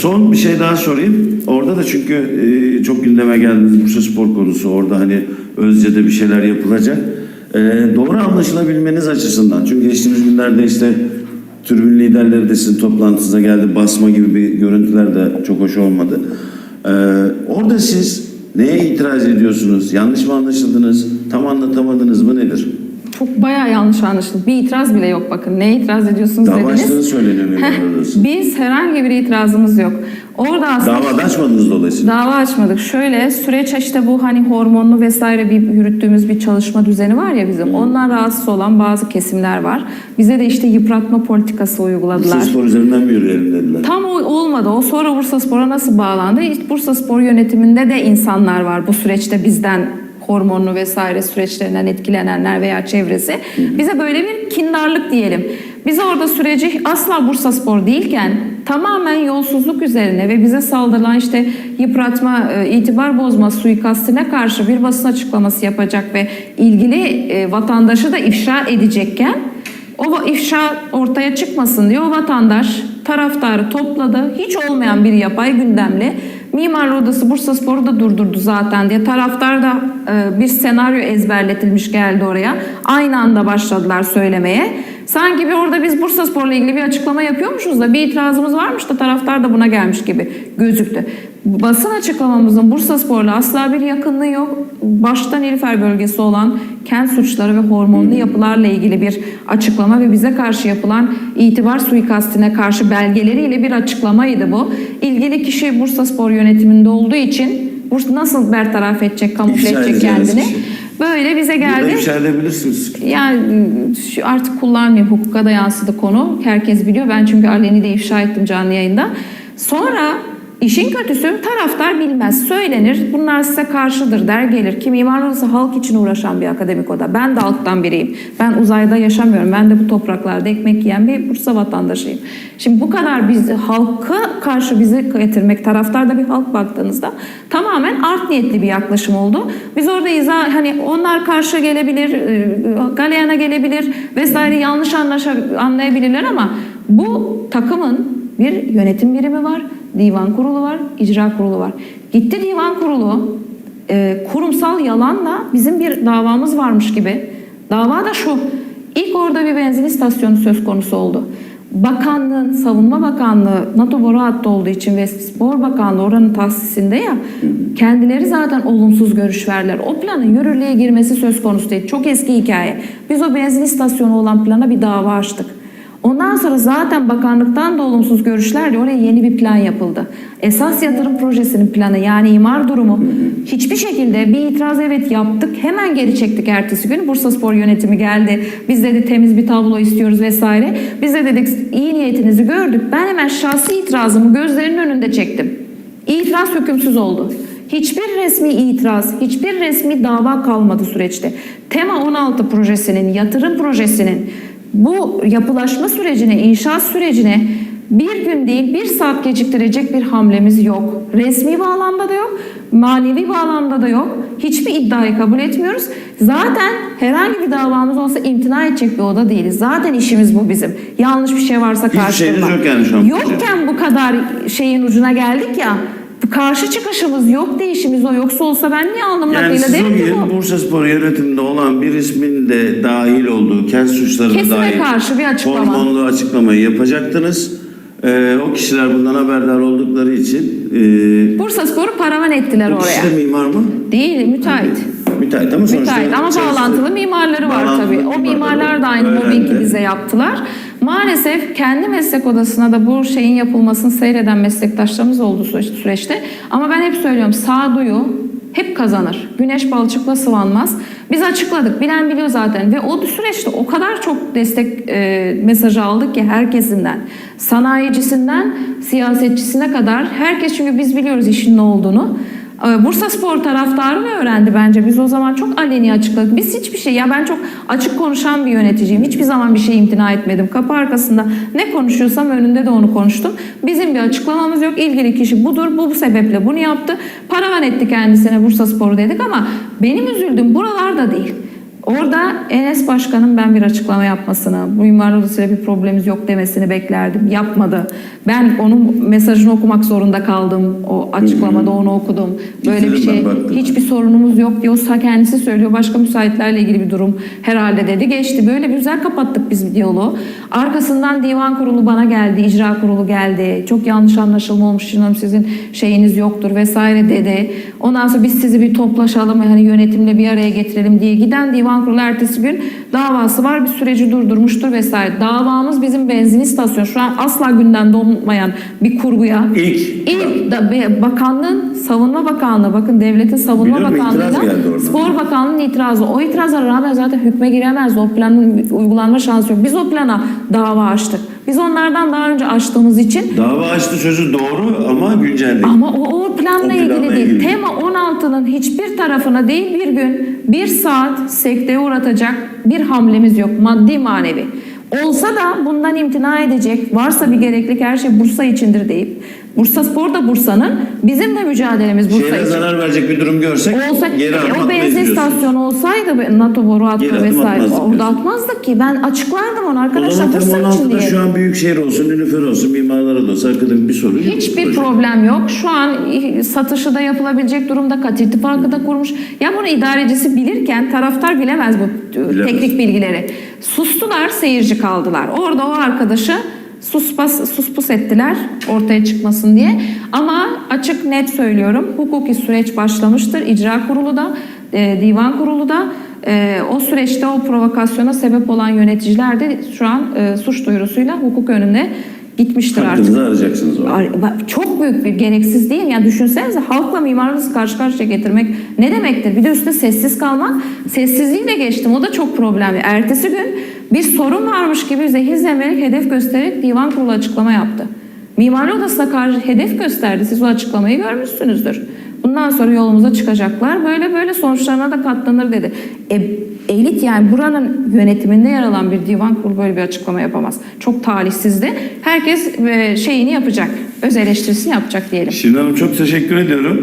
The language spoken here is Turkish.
son bir şey daha sorayım. Orada da çünkü e, çok gündeme geldiniz Bursa Spor konusu. Orada hani Özce'de bir şeyler yapılacak. E, doğru anlaşılabilmeniz açısından. Çünkü geçtiğimiz günlerde işte tribün liderleri de sizin toplantınıza geldi. Basma gibi bir görüntüler de çok hoş olmadı. E, orada siz neye itiraz ediyorsunuz? Yanlış mı anlaşıldınız? Tam anlatamadınız mı nedir? Çok bayağı yanlış anlaşıldı. Bir itiraz bile yok bakın. Neye itiraz ediyorsunuz Dava dediniz. açtığını söyleniyor. Biz herhangi bir itirazımız yok. Orada aslında Dava da açmadınız dolayısıyla. Dava açmadık. Şöyle süreç işte bu hani hormonlu vesaire bir yürüttüğümüz bir çalışma düzeni var ya bizim. Ondan rahatsız olan bazı kesimler var. Bize de işte yıpratma politikası uyguladılar. Bursa Spor üzerinden mi yürüyelim dediler. Tam o olmadı. O sonra Bursa Spor'a nasıl bağlandı? Bursa Spor yönetiminde de insanlar var bu süreçte bizden hormonlu vesaire süreçlerinden etkilenenler veya çevresi. Bize böyle bir kindarlık diyelim. Biz orada süreci asla Bursa Spor değilken tamamen yolsuzluk üzerine ve bize saldırılan işte yıpratma, e, itibar bozma suikastine karşı bir basın açıklaması yapacak ve ilgili e, vatandaşı da ifşa edecekken o ifşa ortaya çıkmasın diye o vatandaş taraftarı topladı. Hiç olmayan bir yapay gündemle Mimarlar Odası Bursa Spor'u da durdurdu zaten diye. Taraftar da e, bir senaryo ezberletilmiş geldi oraya. Aynı anda başladılar söylemeye. Sanki bir orada biz Bursa Spor'la ilgili bir açıklama yapıyormuşuz da bir itirazımız varmış da taraftar da buna gelmiş gibi gözüktü. Basın açıklamamızın Bursa Spor'la asla bir yakınlığı yok. Başta Nilüfer bölgesi olan kent suçları ve hormonlu yapılarla ilgili bir açıklama ve bize karşı yapılan itibar suikastine karşı belgeleriyle bir açıklamaydı bu. İlgili kişi Bursa Spor yönetiminde olduğu için Bursa nasıl bertaraf edecek, kamufle İfşa edecek kendini? kişi. Böyle bize Burada geldi. ifşa edebilirsiniz. Yani şu artık kullanmayayım. Hukuka da yansıdı konu. Herkes biliyor. Ben çünkü aleni de ifşa ettim canlı yayında. Sonra işin kötüsü taraftar bilmez. Söylenir. Bunlar size karşıdır der gelir. Ki Mimar Odası halk için uğraşan bir akademik oda. Ben de halktan biriyim. Ben uzayda yaşamıyorum. Ben de bu topraklarda ekmek yiyen bir Bursa vatandaşıyım. Şimdi bu kadar biz halka karşı bizi getirmek taraftar da bir halk baktığınızda tamamen art niyetli bir yaklaşım oldu. Biz orada izah hani onlar karşı gelebilir, e, galeyana gelebilir vesaire yanlış anlaşa, anlayabilirler ama bu takımın bir yönetim birimi var, divan kurulu var, icra kurulu var. Gitti divan kurulu e, kurumsal yalanla bizim bir davamız varmış gibi. Dava da şu. İlk orada bir benzin istasyonu söz konusu oldu. Bakanlığın, Savunma Bakanlığı NATO boru hattı olduğu için ve Spor Bakanlığı oranın tahsisinde ya kendileri zaten olumsuz görüş verdiler. O planın yürürlüğe girmesi söz konusu değil. Çok eski hikaye. Biz o benzin istasyonu olan plana bir dava açtık. Ondan sonra zaten bakanlıktan da olumsuz görüşlerle oraya yeni bir plan yapıldı. Esas yatırım projesinin planı yani imar durumu hiçbir şekilde bir itiraz evet yaptık. Hemen geri çektik ertesi gün. Bursa Spor yönetimi geldi. Biz dedi temiz bir tablo istiyoruz vesaire. Biz de dedik iyi niyetinizi gördük. Ben hemen şahsi itirazımı gözlerinin önünde çektim. İtiraz hükümsüz oldu. Hiçbir resmi itiraz, hiçbir resmi dava kalmadı süreçte. Tema 16 projesinin, yatırım projesinin bu yapılaşma sürecine, inşaat sürecine bir gün değil bir saat geciktirecek bir hamlemiz yok. Resmi bağlamda da yok, manevi bağlamda da yok. Hiçbir iddiayı kabul etmiyoruz. Zaten herhangi bir davamız olsa imtina edecek bir oda değiliz. Zaten işimiz bu bizim. Yanlış bir şey varsa Hiçbir şeyiniz karşılama. yok yani şu an. Yokken bu kadar şeyin ucuna geldik ya. Karşı çıkışımız yok değişimiz o yoksa olsa ben niye alnımın Yani o derim ki bu. Bursa Spor yönetiminde olan bir ismin de dahil olduğu kent suçlarına Kesime dair karşı bir açıklama. hormonlu açıklamayı yapacaktınız. Ee, o kişiler bundan haberdar oldukları için e, Bursa Spor'u paravan ettiler o kişi oraya. de mimar mı? Değil müteahhit. Müteahhit ama sonuçta Müteahhit ama bağlantılı mimarları var tabii. O mimarlar da aynı mobbingi bize yaptılar. Maalesef kendi meslek odasına da bu şeyin yapılmasını seyreden meslektaşlarımız oldu süreç- süreçte. Ama ben hep söylüyorum sağduyu hep kazanır. Güneş balçıkla sıvanmaz. Biz açıkladık. Bilen biliyor zaten. Ve o süreçte o kadar çok destek e, mesajı aldık ki herkesinden. Sanayicisinden siyasetçisine kadar. Herkes çünkü biz biliyoruz işin ne olduğunu. Ee, Bursa Spor taraftarı da öğrendi bence. Biz o zaman çok aleni açıkladık. Biz hiçbir şey, ya ben çok açık konuşan bir yöneticiyim. Hiçbir zaman bir şey imtina etmedim. Kapı arkasında ne konuşuyorsam önünde de onu konuştum. Bizim bir açıklamamız yok. İlgili kişi budur, bu, bu sebeple bunu yaptı. Paravan etti kendisine Bursa Spor'u dedik ama benim üzüldüğüm buralarda değil. Orada Enes Başkan'ın ben bir açıklama yapmasını, bu imar odasıyla bir problemimiz yok demesini beklerdim. Yapmadı. Ben onun mesajını okumak zorunda kaldım. O açıklamada onu okudum. Böyle bir şey. Hiçbir sorunumuz yok diyor. Sa- Kendisi söylüyor. Başka müsaitlerle ilgili bir durum herhalde dedi. Geçti. Böyle bir güzel kapattık biz diyaloğu. Arkasından divan kurulu bana geldi. icra kurulu geldi. Çok yanlış anlaşılma olmuş. Canım sizin şeyiniz yoktur vesaire dedi. Ondan sonra biz sizi bir toplaşalım. Hani yönetimle bir araya getirelim diye giden divan kurulu ertesi gün davası var. Bir süreci durdurmuştur vesaire. Davamız bizim benzin istasyonu. Şu an asla gündemde olmayan bir kurguya. İlk, İlk da bakanlığın savunma bakanlığı bakın devletin savunma itiraz bakanlığıyla spor bakanlığının itirazı. O itirazlara rağmen zaten hükme giremez. O planın uygulanma şansı yok. Biz o plana dava açtık biz onlardan daha önce açtığımız için dava açtı sözü doğru ama güncel değil. ama o, o planla, O planla ilgili değil. ilgili. Tema 16'nın hiçbir tarafına değil bir gün bir saat sekteye uğratacak bir hamlemiz yok. Maddi manevi. Olsa da bundan imtina edecek. Varsa bir gereklilik her şey Bursa içindir deyip Bursa Spor da Bursa'nın bizim de mücadelemiz Bursa Şehre için. zarar verecek bir durum görsek Olsa, geri e, adım o atmayız benzin istasyonu olsaydı NATO boru Geri adım vesaire atmazdık orada diyorsun. atmazdık ki ben açıklardım onu O arkadaşlar zaman Bursa Tem için 16'da diye. şu an büyükşehir olsun, Nilüfer olsun, mimarlara da olsa akademik bir sorun yok. Hiçbir Proje. problem yok. Şu an satışı da yapılabilecek durumda kat ittifakı da kurmuş. Ya bunu idarecisi bilirken taraftar bilemez bu e, Bilemez. teknik bilgileri. Sustular, seyirci kaldılar. Orada o arkadaşı suspas, suspus ettiler ortaya çıkmasın diye. Ama açık net söylüyorum hukuki süreç başlamıştır. İcra kurulu da, e, divan kurulu da e, o süreçte o provokasyona sebep olan yöneticiler de şu an e, suç duyurusuyla hukuk önüne gitmiştir artık. Hakkınızı arayacaksınız orada. Çok büyük bir gereksiz değil mi? Yani düşünsenize halkla mimarınızı karşı karşıya getirmek ne demektir? Bir de üstüne sessiz kalmak. Sessizliğiyle geçtim. O da çok problemli. Ertesi gün bir sorun varmış gibi zehir zemerek hedef göstererek divan kurulu açıklama yaptı. Mimarlı Odası'na karşı hedef gösterdi. Siz o açıklamayı görmüşsünüzdür. Bundan sonra yolumuza çıkacaklar. Böyle böyle sonuçlarına da katlanır dedi. E, elit yani buranın yönetiminde yer alan bir divan kurulu böyle bir açıklama yapamaz. Çok talihsizdi. Herkes e, şeyini yapacak. Öz eleştirisini yapacak diyelim. Şirin Hanım çok teşekkür ediyorum.